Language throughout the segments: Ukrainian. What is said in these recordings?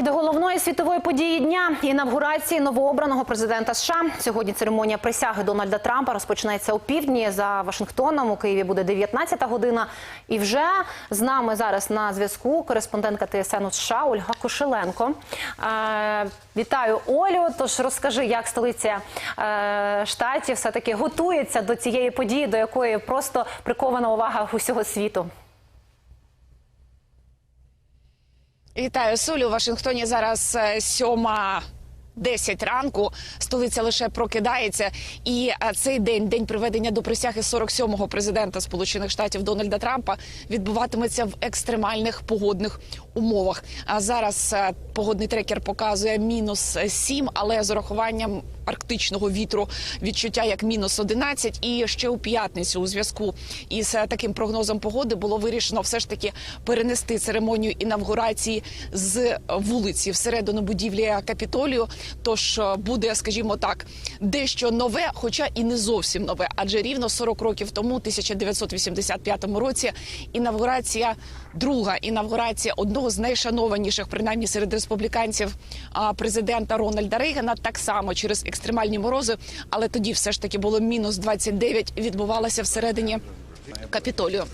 І до головної світової події дня інавгурації новообраного президента США. Сьогодні церемонія присяги Дональда Трампа розпочнеться у півдні за Вашингтоном. У Києві буде 19 година. І вже з нами зараз на зв'язку кореспондентка ТСН США Ольга Кошеленко. Е, вітаю Олю. Тож розкажи, як столиця е, штатів все таки готується до цієї події, до якої просто прикована увага усього світу. Вітаю сулю У Вашингтоні зараз е, сьома. 10 ранку столиця лише прокидається, і е, цей день, день приведення до присяги 47-го президента Сполучених Штатів Дональда Трампа, відбуватиметься в екстремальних погодних умовах. А зараз е, погодний трекер показує мінус 7, але з урахуванням арктичного вітру відчуття як мінус 11. І ще у п'ятницю у зв'язку із е, таким прогнозом погоди було вирішено все ж таки перенести церемонію інавгурації з вулиці всередину будівлі Капітолію. Тож е, буде, скажімо так, дещо нове, хоча і не зовсім нове, адже рівно 40 років тому, 1985 році, інавгурація, друга інавгурація одного з найшанованіших, принаймні серед республіканців, президента Рональда Рейгана, так само через екстремальні морози, але тоді все ж таки було мінус 29, відбувалася всередині. Капітолію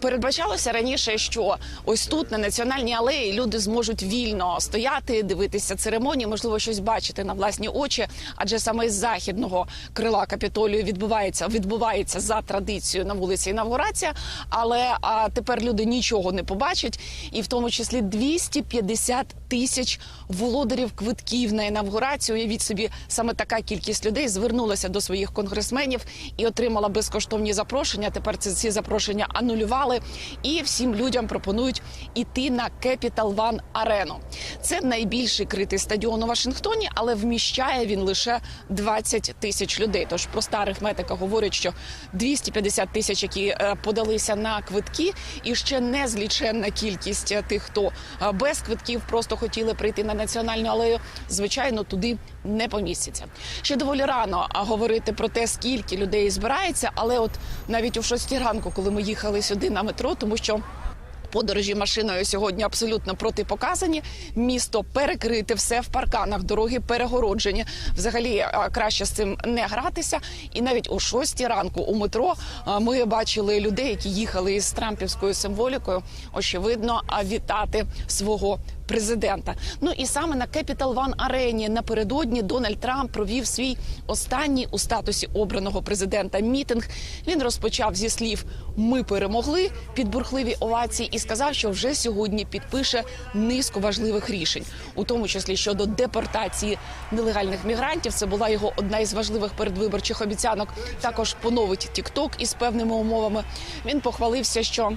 передбачалося раніше, що ось тут на національній алеї люди зможуть вільно стояти, дивитися церемонії, можливо, щось бачити на власні очі, адже саме з західного крила капітолію відбувається відбувається за традицією на вулиці інавгурація. Але а, тепер люди нічого не побачать, і в тому числі 250 тисяч володарів квитків на інавгурацію. Уявіть собі, саме така кількість людей звернулася до своїх конгресменів і отримала безкоштовні запрошення. Тепер ці запрошення анулювали, і всім людям пропонують іти на Capital One Арену. Це найбільший критий стадіон у Вашингтоні, але вміщає він лише 20 тисяч людей. Тож проста арифметика говорить, що 250 тисяч, які е, подалися на квитки, і ще незліченна кількість тих, хто е, без квитків просто хотіли прийти на національну алею. Звичайно, туди не помістяться. Ще доволі рано говорити про те, скільки людей збирається, але от навіть у 6 ранку, коли ми їхали сюди на метро, тому що. Подорожі машиною сьогодні абсолютно протипоказані. Місто перекрите, все в парканах, дороги перегороджені. Взагалі краще з цим не гратися. І навіть о 6 ранку у метро ми бачили людей, які їхали із трампівською символікою. Очевидно, вітати свого президента. Ну і саме на Capital One арені напередодні Дональд Трамп провів свій останній у статусі обраного президента мітинг. Він розпочав зі слів Ми перемогли під бурхливі овації і сказав, що вже сьогодні підпише низку важливих рішень, у тому числі щодо депортації нелегальних мігрантів. Це була його одна із важливих передвиборчих обіцянок. Також поновить TikTok із певними умовами. Він похвалився, що.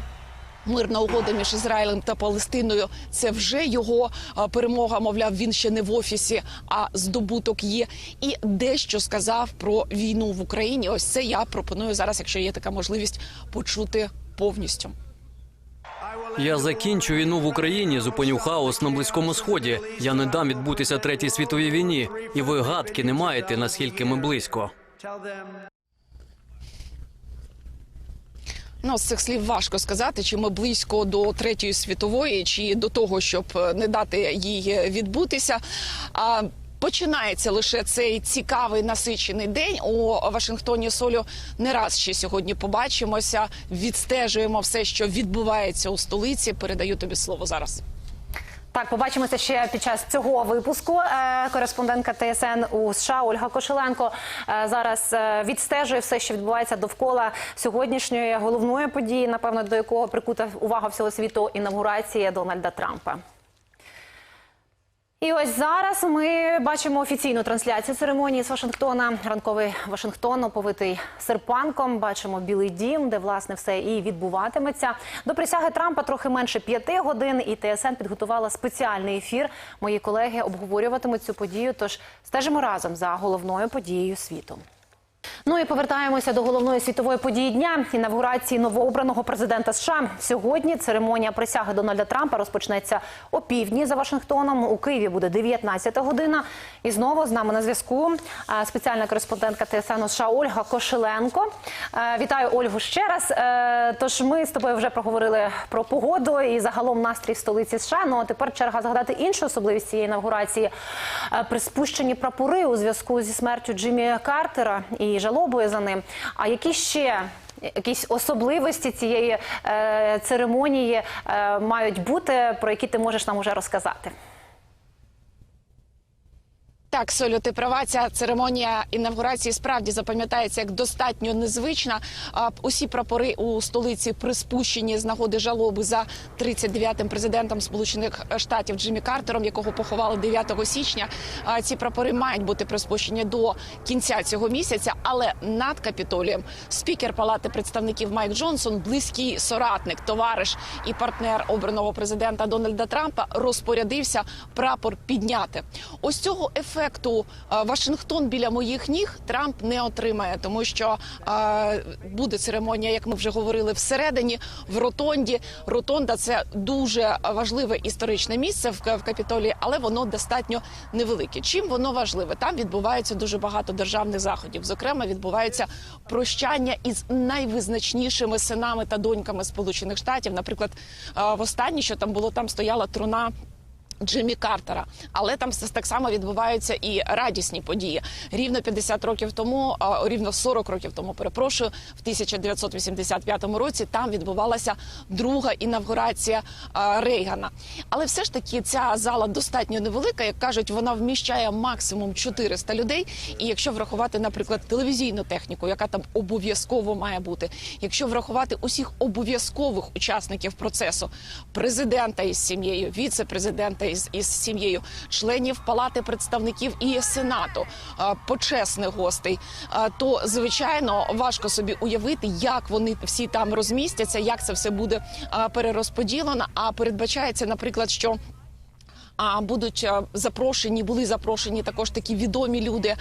Мирна угода між Ізраїлем та Палестиною це вже його перемога. Мовляв, він ще не в офісі, а здобуток є. І дещо сказав про війну в Україні. Ось це я пропоную зараз, якщо є така можливість, почути повністю. Я закінчу війну в Україні, зупиню хаос на близькому сході. Я не дам відбутися третій світовій війні, і ви гадки не маєте наскільки ми близько. Ну, з цих слів важко сказати, чи ми близько до третьої світової, чи до того, щоб е, не дати їй відбутися. А починається лише цей цікавий насичений день у Вашингтоні. Солю не раз ще сьогодні побачимося. Відстежуємо все, що відбувається у столиці. Передаю тобі слово зараз. Так, побачимося ще під час цього випуску. Е, Кореспондентка ТСН у США Ольга Кошеленко е, зараз е, відстежує все, що відбувається довкола сьогоднішньої головної події, напевно, до якого прикута увага всього світу інавгурація Дональда Трампа. І ось зараз ми бачимо офіційну трансляцію церемонії з Вашингтона. Ранковий Вашингтон оповитий серпанком. Бачимо Білий Дім, де власне все і відбуватиметься. До присяги Трампа трохи менше п'яти годин. І ТСН підготувала спеціальний ефір. Мої колеги обговорюватимуть цю подію. Тож стежимо разом за головною подією світу. Ну і повертаємося до головної світової події дня інавгурації новообраного президента США. Сьогодні церемонія присяги Дональда Трампа розпочнеться о півдні за Вашингтоном. У Києві буде 19-та година. І знову з нами на зв'язку е, спеціальна кореспондентка ТСН США Ольга Кошеленко. Е, Вітаю Ольгу ще раз. Е, Тож ми з тобою вже проговорили про погоду і загалом настрій в столиці США. Ну а тепер черга згадати іншу особливість цієї інавгурації приспущені прапори у зв'язку зі смертю Джиммі Картера і жалобою за ним. А які ще якісь особливості цієї е, церемонії е, мають бути, про які ти можеш нам уже розказати? Так, Солю, ти права. Ця церемонія інавгурації справді запам'ятається як достатньо незвична. Усі прапори у столиці приспущені з нагоди жалоби за 39-м президентом Сполучених Штатів Джиммі Картером, якого поховали 9 січня. Ці прапори мають бути приспущені до кінця цього місяця. Але над капітолієм спікер Палати представників Майк Джонсон, близький соратник, товариш і партнер обраного президента Дональда Трампа, розпорядився прапор підняти. Ось цього ефекту е, Вашингтон біля моїх ніг Трамп не отримає, тому що е, буде церемонія, як ми вже говорили, всередині в ротонді. Ротонда це дуже важливе історичне місце в, в капітолії, але воно достатньо невелике. Чим воно важливе? Там відбувається дуже багато державних заходів. Зокрема, відбуваються прощання із найвизначнішими синами та доньками Сполучених Штатів. Наприклад, е, востаннє, що там було, там стояла труна. Джиммі Картера, але там так само відбуваються і радісні події. Рівно 50 років тому, рівно 40 років тому, перепрошую, в 1985 році там відбувалася друга інавгурація Рейгана. Але все ж таки ця зала достатньо невелика. Як кажуть, вона вміщає максимум 400 людей. І якщо врахувати, наприклад, телевізійну техніку, яка там обов'язково має бути, якщо врахувати усіх обов'язкових учасників процесу, президента із сім'єю, віце-президента із, із сім'єю, членів палати представників і сенату, а, почесних гостей, а, то звичайно важко собі уявити, як вони всі там розмістяться, як це все буде а, перерозподілено. А передбачається, наприклад, що. А будуть е, запрошені, були запрошені також такі відомі люди,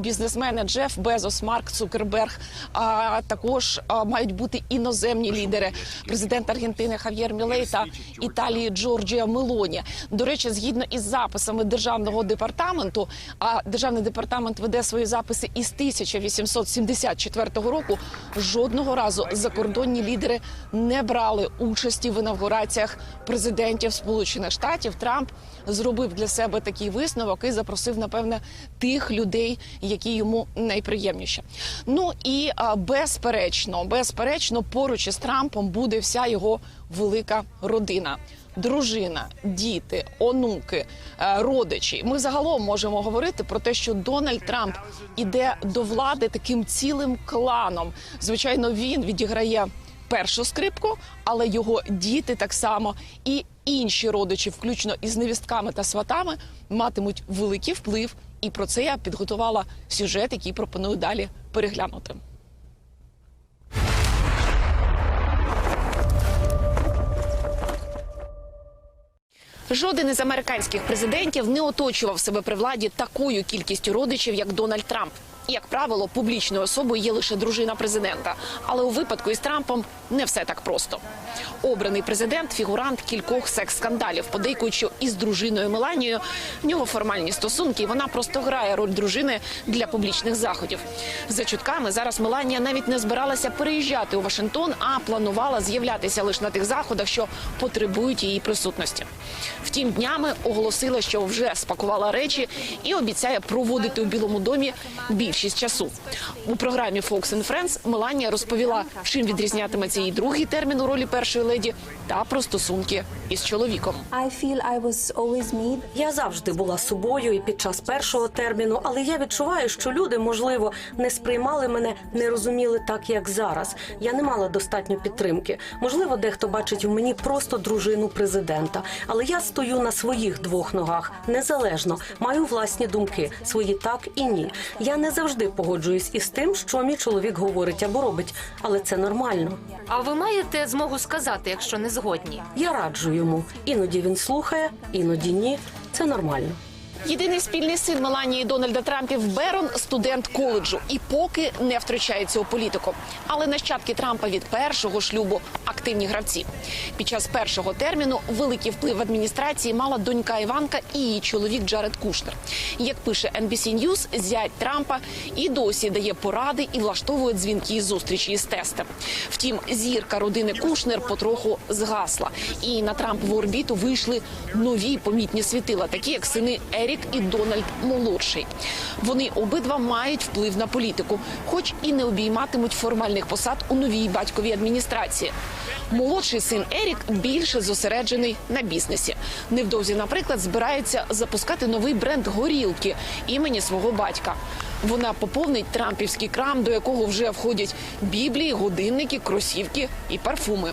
бізнесмени Джеф Безос, Марк Цукерберг. А також мають бути іноземні лідери. Президент Аргентини Хав'єр Мілей та Італії Джорджія Мелоні. До речі, згідно із записами державного департаменту, а державний департамент веде свої записи із 1874 року. Жодного разу закордонні лідери не брали участі в інавгураціях президентів Сполучених Штатів. Трамп зробив для себе такий висновок і запросив, напевне, тих людей, які йому найприємніші. Ну і а, безперечно, безперечно, поруч із Трампом буде вся його велика родина. Дружина, діти, онуки, е, родичі. Ми загалом можемо говорити про те, що Дональд Трамп іде до влади таким цілим кланом. Звичайно, він відіграє першу скрипку, але його діти так само і інші родичі, включно із невістками та сватами, матимуть великий вплив. І про це я підготувала сюжет, який пропоную далі переглянути. Жоден із американських президентів не оточував себе при владі такою кількістю родичів, як Дональд Трамп. Як правило, публічною особою є лише дружина президента. Але у випадку із Трампом не все так просто. Обраний президент фігурант кількох секс-скандалів, подейкують, що із дружиною Меланією в нього формальні стосунки, і вона просто грає роль дружини для публічних заходів. За чутками зараз Меланія навіть не збиралася переїжджати у Вашингтон, а планувала з'являтися лише на тих заходах, що потребують її присутності. Втім, днями оголосила, що вже спакувала речі і обіцяє проводити у Білому домі більшість часу. У програмі Fox and Friends Меланія розповіла, чим відрізнятиметься її другий термін у ролі першої леді та про стосунки із чоловіком. Я завжди була собою і під час першого терміну, але я відчуваю, що люди, можливо, не сприймали мене, не розуміли так, як зараз. Я не мала достатньо підтримки. Можливо, дехто бачить у мені просто дружину президента, але я стою на своїх двох ногах незалежно, маю власні думки, свої так і ні. Я не завжди погоджуюсь із тим, що мій чоловік говорить або робить, але це нормально. А ви маєте змогу сказати, якщо не згодні? Я раджу йому. Іноді він слухає, іноді ні. Це нормально. Єдиний спільний син Меланії і Дональда Трампів Берон студент коледжу і поки не втручається у політику. Але нащадки Трампа від першого шлюбу активні гравці. Під час першого терміну великий вплив адміністрації мала донька Іванка і її чоловік Джаред Кушнер. Як пише NBC News, зять Трампа і досі дає поради і влаштовує дзвінки і зустрічі із тестем. Втім, зірка родини Кушнер потроху згасла, і на Трампову орбіту вийшли нові помітні світила, такі як сини Ерік і Дональд молодший. Вони обидва мають вплив на політику, хоч і не обійматимуть формальних посад у новій батьковій адміністрації. Молодший син Ерік більше зосереджений на бізнесі. Невдовзі, наприклад, збирається запускати новий бренд горілки імені свого батька. Вона поповнить трампівський крам, до якого вже входять біблії, годинники, кросівки і парфуми.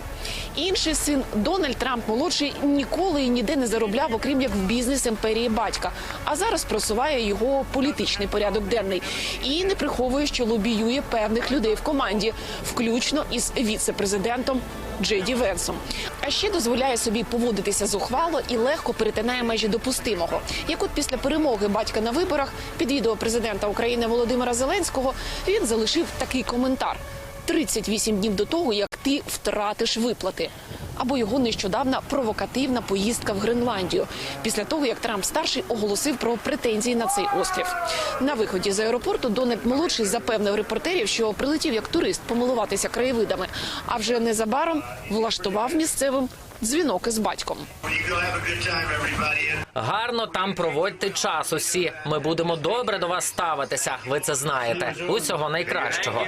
Інший син Дональд Трамп молодший ніколи і ніде не заробляв, окрім як в бізнес імперії батька. А зараз просуває його політичний порядок денний і не приховує, що лобіює певних людей в команді, включно із віце-президентом Джейді Венсом. А ще дозволяє собі поводитися зухвало і легко перетинає межі допустимого. Як от після перемоги батька на виборах під відео президента України Володимира Зеленського він залишив такий коментар: 38 днів до того, як ти втратиш виплати. Або його нещодавна провокативна поїздка в Гренландію після того, як Трамп старший оголосив про претензії на цей острів. На виході з аеропорту Дональд молодший запевнив репортерів, що прилетів як турист помилуватися краєвидами, а вже незабаром влаштував місцевим дзвінок із батьком. Гарно там проводьте час усі. Ми будемо добре до вас ставитися. Ви це знаєте. Усього найкращого.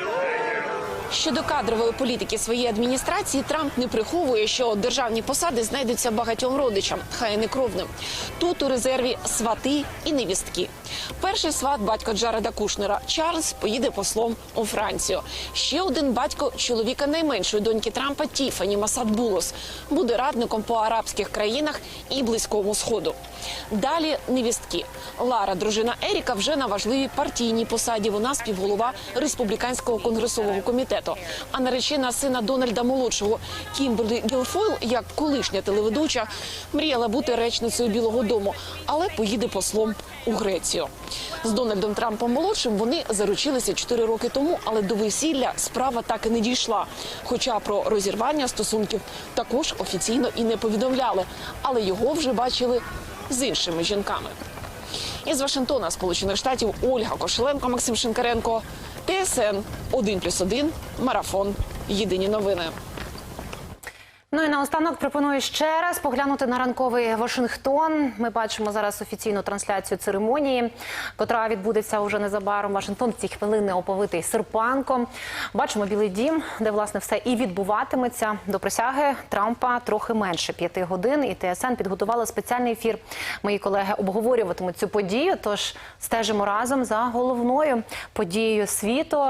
Щодо кадрової політики своєї адміністрації, Трамп не приховує, що державні посади знайдуться багатьом родичам, хай не кровним. Тут у резерві свати і невістки. Перший сват батько Джареда Кушнера Чарльз поїде послом у Францію. Ще один батько чоловіка найменшої доньки Трампа Тіфані Масад Булос буде радником по арабських країнах і близькому сходу. Далі невістки. Лара, дружина Еріка, вже на важливій партійній посаді. Вона співголова республіканського конгресового комітету. А наречена сина Дональда молодшого Кімберлі Гілфойл, як колишня телеведуча, мріяла бути речницею Білого Дому, але поїде послом у Грецію. З Дональдом Трампом молодшим вони заручилися 4 роки тому, але до весілля справа так і не дійшла. Хоча про розірвання стосунків також офіційно і не повідомляли, але його вже бачили з іншими жінками. Із Вашингтона, Сполучених Штатів, Ольга Кошеленко, Максим Шинкаренко, ТСН 1+,1, Марафон. Єдині новини. Ну і наостанок пропоную ще раз поглянути на ранковий Вашингтон. Ми бачимо зараз офіційну трансляцію церемонії, котра відбудеться уже незабаром. Вашингтон в ці хвилини оповитий серпанком. Бачимо Білий Дім, де власне все і відбуватиметься. До присяги Трампа трохи менше п'яти годин. І ТСН підготувала спеціальний ефір. Мої колеги обговорюватимуть цю подію. Тож стежимо разом за головною подією світу.